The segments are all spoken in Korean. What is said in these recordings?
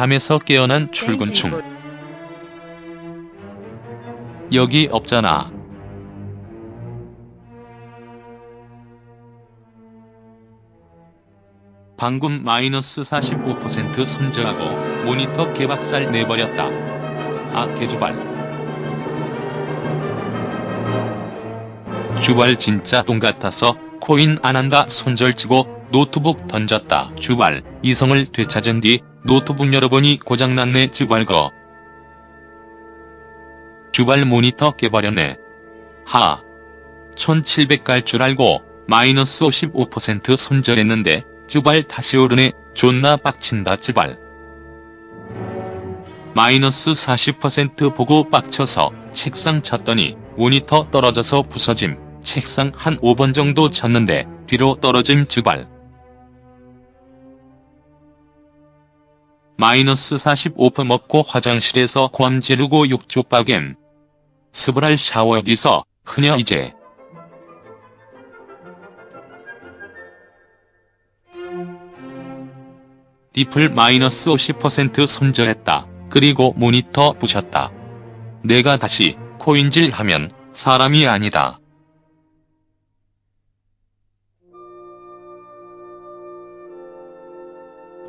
잠에서 깨어난 출근충. 여기 없잖아. 방금 마이너스 45% 손절하고 모니터 개박살 내버렸다. 아 개주발. 주발 진짜 똥 같아서 코인 안 한다 손절치고 노트북 던졌다. 주발 이성을 되찾은 뒤 노트북 열어보니 고장났네. 주발거. 주발 모니터 깨버렸네. 하. 1700 갈 줄 알고 마이너스 55% 손절했는데 주발 다시 오르네. 존나 빡친다 주발. 마이너스 40% 보고 빡쳐서 책상 쳤더니 모니터 떨어져서 부서짐. 책상 한 5번 정도 쳤는데 뒤로 떨어짐 주발 마이너스 45% 먹고 화장실에서 괌 지르고 욕조 빠겜 스브랄 샤워 여기서 흐녀 이제 디플 마이너스 50% 손절했다. 그리고 모니터 부셨다. 내가 다시 코인질 하면 사람이 아니다.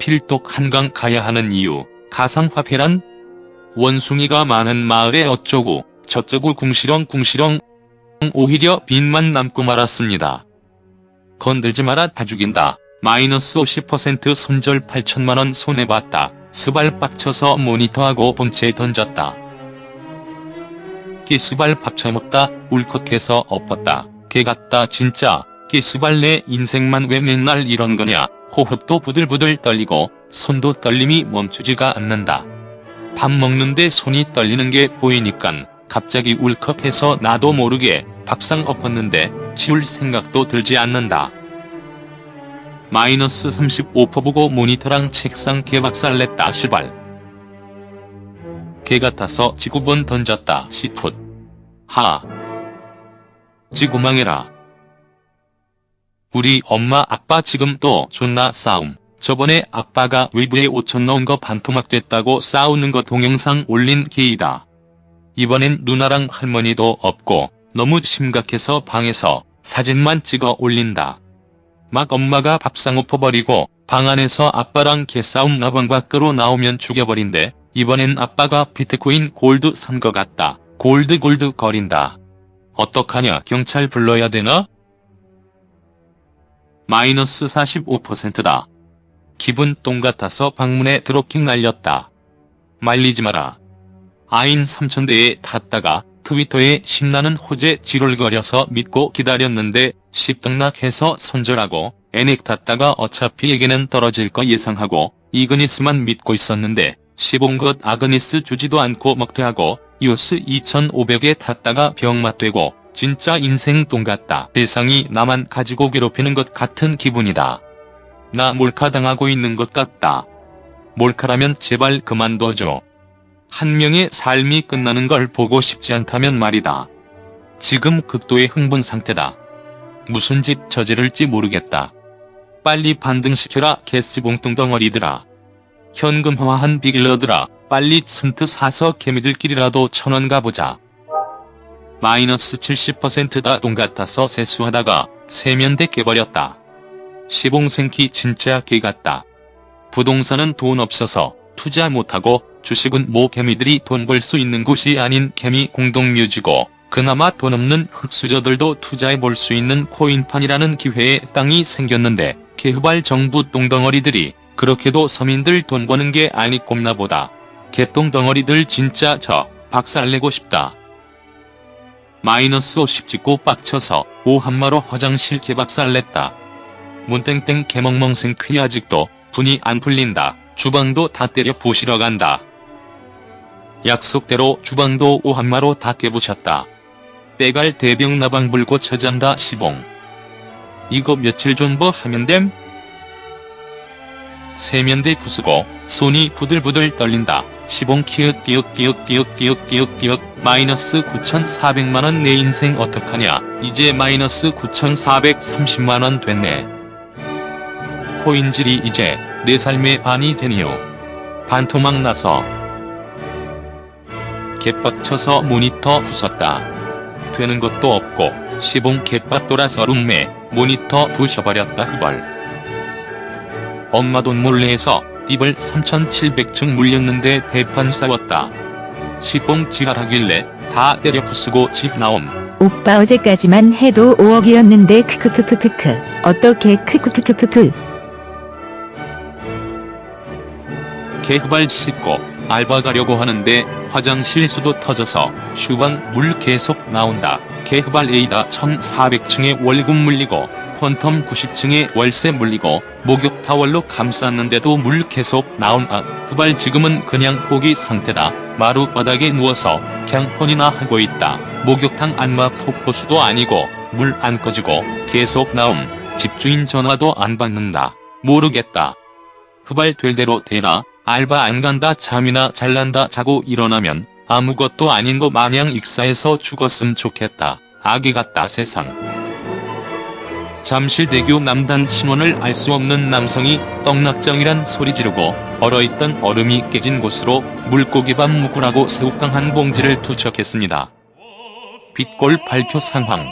필독 한강 가야 하는 이유, 가상화폐란? 원숭이가 많은 마을에 어쩌고 저쩌고 궁시렁 궁시렁 오히려 빚만 남고 말았습니다. 건들지 마라 다 죽인다. 마이너스 50% 손절 8천만원 손해봤다. 스발 빡쳐서 모니터하고 본체에 던졌다. 기스발 밥 처먹다 울컥해서 엎었다. 개같다 진짜. 기스발 내 인생만 왜 맨날 이런 거냐. 호흡도 부들부들 떨리고 손도 떨림이 멈추지가 않는다. 밥 먹는데 손이 떨리는 게 보이니깐 갑자기 울컥해서 나도 모르게 밥상 엎었는데 치울 생각도 들지 않는다. 마이너스 35% 보고 모니터랑 책상 개박살 냈다 시발. 개 같아서 지구본 던졌다 시풋. 하. 지구망해라. 우리 엄마 아빠 지금 또 존나 싸움. 저번에 아빠가 외부에 5천 넣은 거 반토막 됐다고 싸우는 거 동영상 올린 게이다. 이번엔 누나랑 할머니도 없고 너무 심각해서 방에서 사진만 찍어 올린다. 막 엄마가 밥상 엎어버리고 방 안에서 아빠랑 개싸움 나방 밖으로 나오면 죽여버린대. 이번엔 아빠가 비트코인 골드 산 거 같다. 골드 골드 거린다. 어떡하냐 경찰 불러야 되나? 마이너스 45%다. 기분 똥 같아서 방문에 드로킹 날렸다. 말리지 마라. 아인 3천대에 탔다가 트위터에 신나는 호재 지롤거려서 믿고 기다렸는데 십등락해서 손절하고 애닉 탔다가 어차피 에게는 떨어질 거 예상하고 이그니스만 믿고 있었는데 시본 것 아그니스 주지도 않고 먹튀하고 이오스 2500에 탔다가 병맛되고 진짜 인생 똥 같다. 세상이 나만 가지고 괴롭히는 것 같은 기분이다. 나 몰카당하고 있는 것 같다. 몰카라면 제발 그만둬줘. 한 명의 삶이 끝나는 걸 보고 싶지 않다면 말이다. 지금 극도의 흥분 상태다. 무슨 짓 저지를지 모르겠다. 빨리 반등시켜라 개스봉뚱 덩어리들아. 현금화한 비길러들아 빨리 슨트 사서 개미들끼리라도 천원 가보자. 마이너스 70%다 돈 같아서 세수하다가 세면대 깨버렸다. 시봉생키 진짜 개같다. 부동산은 돈 없어서 투자 못하고 주식은 모 개미들이 돈 벌 수 있는 곳이 아닌 개미 공동묘지고 그나마 돈 없는 흑수저들도 투자해 볼 수 있는 코인판이라는 기회에 땅이 생겼는데 개흐발 정부 똥덩어리들이 그렇게도 서민들 돈 버는 게 아니 꼽나 보다. 개똥덩어리들 진짜 저 박살내고 싶다. 마이너스 50 찍고 빡쳐서 오한마로 화장실 개박살 냈다. 문땡땡 개멍멍생 퀴 아직도 분이 안 풀린다. 주방도 다 때려 부시러 간다. 약속대로 주방도 오한마로 다 깨부셨다. 빼갈 대병 나방 불고 처잠다 시봉. 이거 며칠 존버 하면 됨? 세면대 부수고 손이 부들부들 떨린다. 시봉 키읔 끼읔 끼읔 끼읔 끼읔 끼읔 끼읔 마이너스 9,400만원 내 인생 어떡하냐 이제 마이너스 9,430만원 됐네. 코인질이 이제 내 삶의 반이 되니요. 반토막 나서 개빡쳐서 모니터 부쉈다. 되는 것도 없고 시봉 개빡 돌아서 룸메 모니터 부셔버렸다 흡얼. 엄마 돈 몰래 해서 띠을 3700층 물렸는데 대판 싸웠다. 시봉 지랄하길래 다 때려 부수고 집 나옴. 오빠 어제까지만 해도 5억이었는데 크크크크크크 어떻게 크크크크크크 개흡알 씻고 알바 가려고 하는데 화장실 수도 터져서 슈방 물 계속 나온다. 개흡알 A다 1400층에 월급 물리고 퀀텀 90층에 월세 물리고 목욕 타월로 감쌌는데도 물 계속 나온다. 흡알 지금은 그냥 포기 상태다. 마루 바닥에 누워서 그냥 폰이나 하고 있다. 목욕탕 안마 폭포수도 아니고 물 안 꺼지고 계속 나옴. 집주인 전화도 안 받는다. 모르겠다. 흡알 될 대로 되나 알바 안 간다 잠이나 잘난다 자고 일어나면 아무것도 아닌 거 마냥 익사해서 죽었음 좋겠다. 아기 같다 세상. 잠실대교 남단 신원을 알 수 없는 남성이 떡락장이란 소리 지르고 얼어있던 얼음이 깨진 곳으로 물고기밥 묵으라고 새우깡 한 봉지를 투척했습니다. 빛골 발표 상황